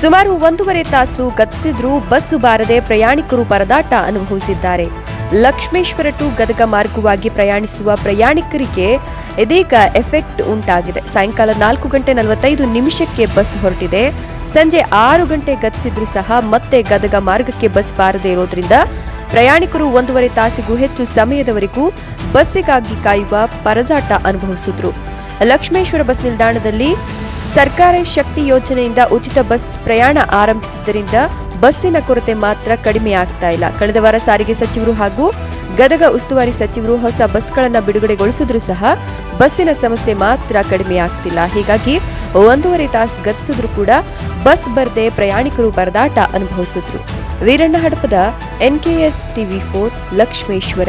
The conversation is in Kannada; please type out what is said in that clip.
ಸುಮಾರು ಒಂದೂವರೆ ತಾಸು ಗತಿಸಿದ್ರೂ ಬಸ್ ಬಾರದೆ ಪ್ರಯಾಣಿಕರು ಪರದಾಟ ಅನುಭವಿಸಿದ್ದಾರೆ. ಲಕ್ಷ್ಮೇಶ್ವರ ಟು ಗದಗ ಮಾರ್ಗವಾಗಿ ಪ್ರಯಾಣಿಸುವ ಪ್ರಯಾಣಿಕರಿಗೆ ಇದೀಗ ಎಫೆಕ್ಟ್ ಉಂಟಾಗಿದೆ. ಸಾಯಂಕಾಲ ನಾಲ್ಕು ಗಂಟೆ ನಲವತ್ತೈದು ನಿಮಿಷಕ್ಕೆ ಬಸ್ ಹೊರಟಿದೆ. ಸಂಜೆ ಆರು ಗಂಟೆ ಗತಿಸಿದ್ರೂ ಸಹ ಮತ್ತೆ ಗದಗ ಮಾರ್ಗಕ್ಕೆ ಬಸ್ ಬಾರದೆ ಇರೋದ್ರಿಂದ ಪ್ರಯಾಣಿಕರು ಒಂದೂವರೆ ತಾಸಿಗೂ ಹೆಚ್ಚು ಸಮಯದವರೆಗೂ ಬಸ್ಸಿಗಾಗಿ ಕಾಯುವ ಪರದಾಟ ಅನುಭವಿಸಿದ್ರು. ಲಕ್ಷ್ಮೇಶ್ವರ ಬಸ್ ನಿಲ್ದಾಣದಲ್ಲಿ ಸರ್ಕಾರ ಶಕ್ತಿ ಯೋಜನೆಯಿಂದ ಉಚಿತ ಬಸ್ ಪ್ರಯಾಣ ಆರಂಭಿಸಿದ್ದರಿಂದ ಬಸ್ಸಿನ ಕೊರತೆ ಮಾತ್ರ ಕಡಿಮೆ ಆಗ್ತಾ ಇಲ್ಲ. ಕಳೆದ ವಾರ ಸಾರಿಗೆ ಸಚಿವರು ಹಾಗೂ ಗದಗ ಉಸ್ತುವಾರಿ ಸಚಿವರು ಹೊಸ ಬಸ್ಗಳನ್ನು ಬಿಡುಗಡೆಗೊಳಿಸಿದ್ರು ಸಹ ಬಸ್ಸಿನ ಸಮಸ್ಯೆ ಮಾತ್ರ ಕಡಿಮೆ ಆಗ್ತಿಲ್ಲ ಹೀಗಾಗಿ ಒಂದೂವರೆ ತಾಸು ಗತಿಸಿದ್ರು ಕೂಡ ಬಸ್ ಬರದೆ ಪ್ರಯಾಣಿಕರು ಪರದಾಟ ಅನುಭವಿಸಿದ್ರು. Veeranna Hadapada NKS TV four Lakshmeshwar.